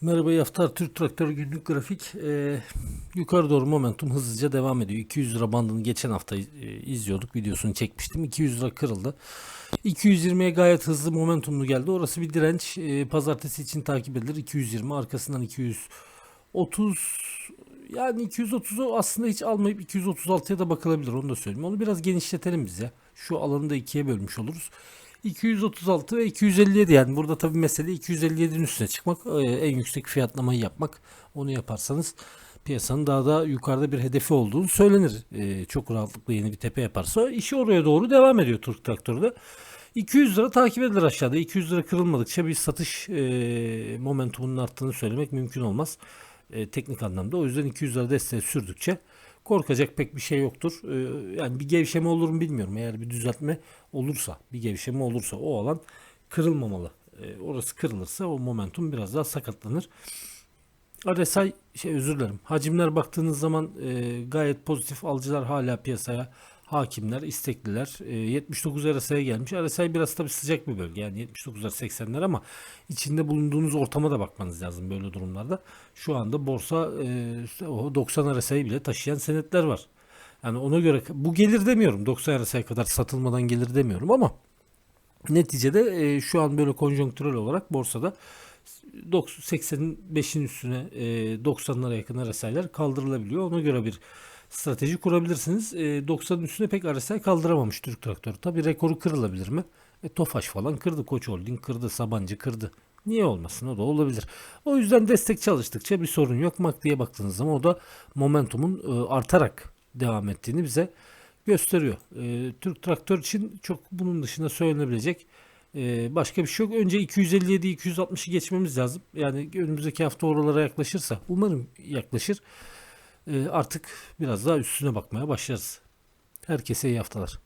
Merhaba Yaftar Türk Traktör günlük grafik Ee, yukarı doğru momentum hızlıca devam ediyor. 200 lira bandını geçen hafta e, izliyorduk videosunu çekmiştim. 200 lira kırıldı. 220'ye gayet hızlı momentumlu geldi. Orası bir direnç. Ee, pazartesi için takip edilir. 220 arkasından 230 yani 230'u aslında hiç almayıp 236'ya da bakılabilir onu da söyleyeyim. Onu biraz genişletelim biz ya. Şu alanı da ikiye bölmüş oluruz. 236 ve 257 yani burada tabii mesele 257'nin üstüne çıkmak e, en yüksek fiyatlamayı yapmak onu yaparsanız piyasanın daha da yukarıda bir hedefi olduğunu söylenir. E, çok rahatlıkla yeni bir tepe yaparsa işi oraya doğru devam ediyor Türk traktörü 200 lira takip edilir aşağıda. 200 lira kırılmadıkça bir satış e, momentumunun arttığını söylemek mümkün olmaz. E, teknik anlamda. O yüzden 200 lira desteği sürdükçe korkacak pek bir şey yoktur. Ee, yani bir gevşeme olur mu bilmiyorum. Eğer bir düzeltme olursa, bir gevşeme olursa o alan kırılmamalı. Ee, orası kırılırsa o momentum biraz daha sakatlanır. RSI şey özür dilerim. Hacimler baktığınız zaman e, gayet pozitif. Alıcılar hala piyasaya hakimler, istekliler. E, 79 RSI'ye gelmiş. RSI biraz tabii sıcak bir bölge. Yani 79'lar 80'ler ama içinde bulunduğunuz ortama da bakmanız lazım böyle durumlarda. Şu anda borsa e, o 90 RSI'yi bile taşıyan senetler var. Yani ona göre bu gelir demiyorum. 90 RSI kadar satılmadan gelir demiyorum ama neticede e, şu an böyle konjonktürel olarak borsada 85'in üstüne e, 90'lara yakın RSI'ler kaldırılabiliyor. Ona göre bir strateji kurabilirsiniz. E, 90'ın üstüne pek RSI kaldıramamış Türk Traktörü. Tabi rekoru kırılabilir mi? E, Tofaş falan kırdı. Koç Holding kırdı. Sabancı kırdı. Niye olmasın? O da olabilir. O yüzden destek çalıştıkça bir sorun yok. MACD'ye baktığınız zaman o da momentumun e, artarak devam ettiğini bize gösteriyor. E, Türk Traktör için çok bunun dışında söylenebilecek e, başka bir şey yok. Önce 257-260'ı geçmemiz lazım. Yani önümüzdeki hafta oralara yaklaşırsa umarım yaklaşır. E, artık biraz daha üstüne bakmaya başlarız. Herkese iyi haftalar.